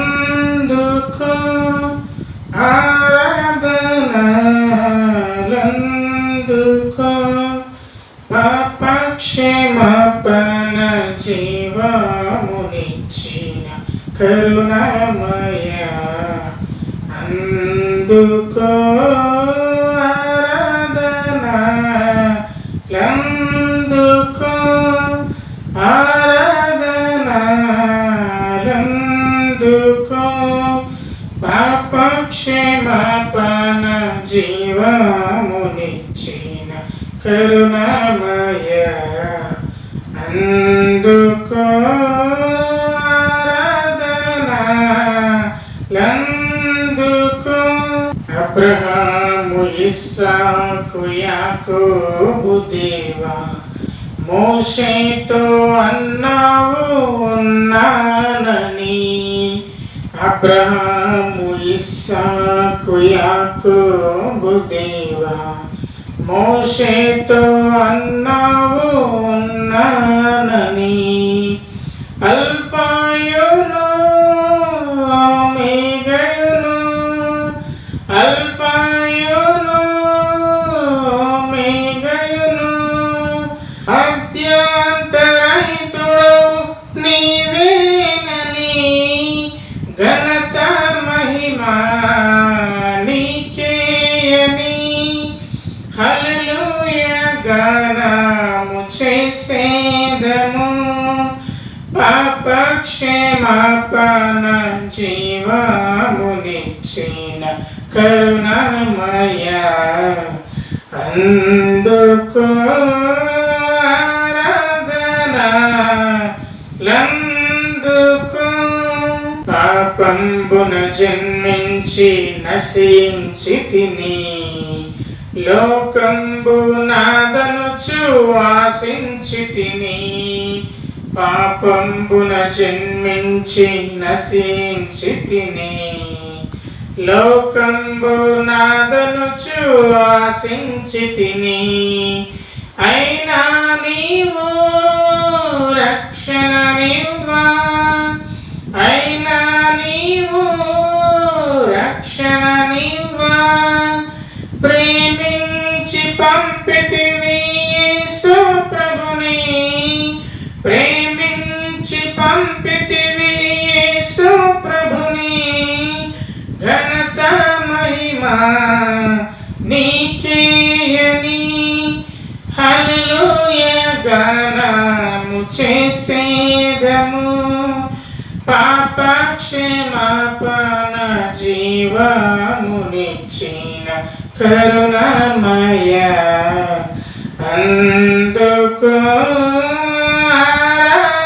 ఆరాధనాలందుకో ఆరాధనాలందుకో పాపక్షేమాపణ జీవమునిచ్చిన కరుణమయ అందుకో. జీవమునిచ్చిన కరుణామయ అందుకో ఆరాధనాలందుకో అబ్రహాము ఇస్సాకు యాకోబు దేవా మోషేతో అన్నావు ఉన్నానని. అబ్రహాము ఇస్సాకు యాకోబు దేవా మోషేతో అన్నావు ఉన్నానని అల్ఫాయును మేఘయును అల్ఫాయును మేఘయును అత్యంతరహితుడవు నీవేనని ఘనత పాపక్షేమాపణ జీవామునిచ్చిన కరుణమయ అందుకు లందుకో పాపంబున జన్మించి నశించి తిని లోకంబు నాదనుచు వాసించి తిని పాపంబున జన్మించి నశించి తిని లోకంబు నాదనుచు ఆశించి తిని అయినా నీవు రక్షణ నివ్వా. అయినా నీవు రక్షణ నివ్వా. ప్రేమించి పంపితివి హల్లెలూయ చేసేదము. పాపక్షమాపణ జీవమునిచ్చిన కరుణమయ అందుకు ఆరాధనాలందుకు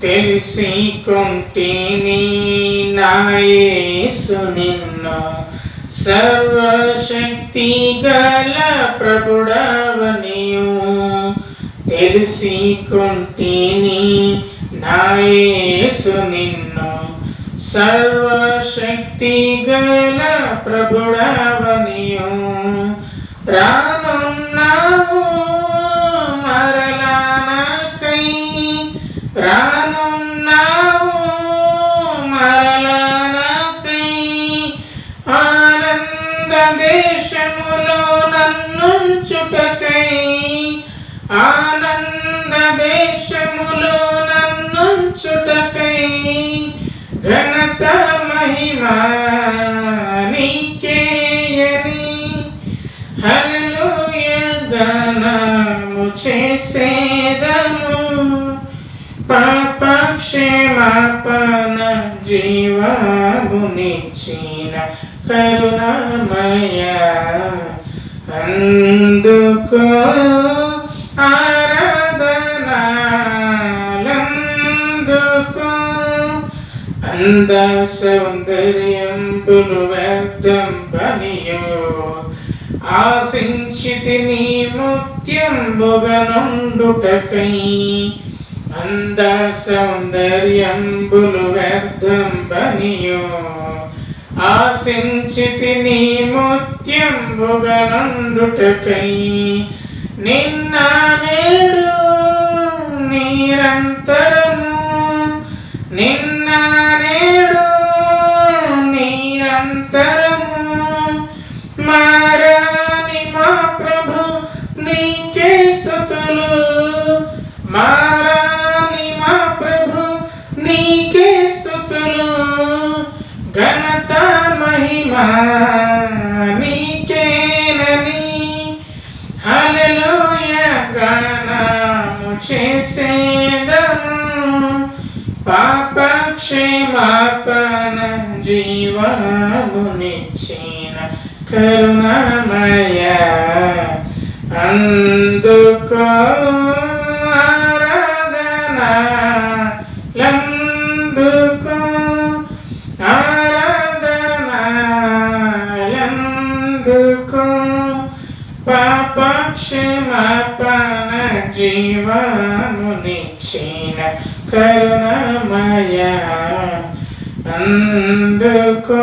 తెలిసి కొంటిని నాయసు సునిన్నా. సర్వశక్తి గల ప్రభుడవనియు తెలిసి కుంటిని నాయసు నిన్ను. సర్వశక్తి గల ప్రభుడవనియు రానున్నావు ఆనంద దేశములో నన్నుంచుటకై ఆనంద దేశములో నన్నుంచుటకై ఘనత మహిమా నీకేయని హల్లెలూయ గానము చేసేదము పాపక్షేమాపణ జీవమునిచ్చిన కరుణమయ అందుకో ఆరాధనాలందుకో. అంద సౌందర్యంబులు వ్యర్థం పనియో ఆశించితి నీ ముత్యం బుగనుండుటకై అంద సౌందర్యంబులు వ్యర్థం పనియో ఆశించితి నీ ముత్యంబుగనుండుటకై నిన్నా గానము చేసేదము పాప జీవమునిచ్చిన కరుణమయ. అందుకో జీవమునిచ్చిన కరుణమయ అందుకో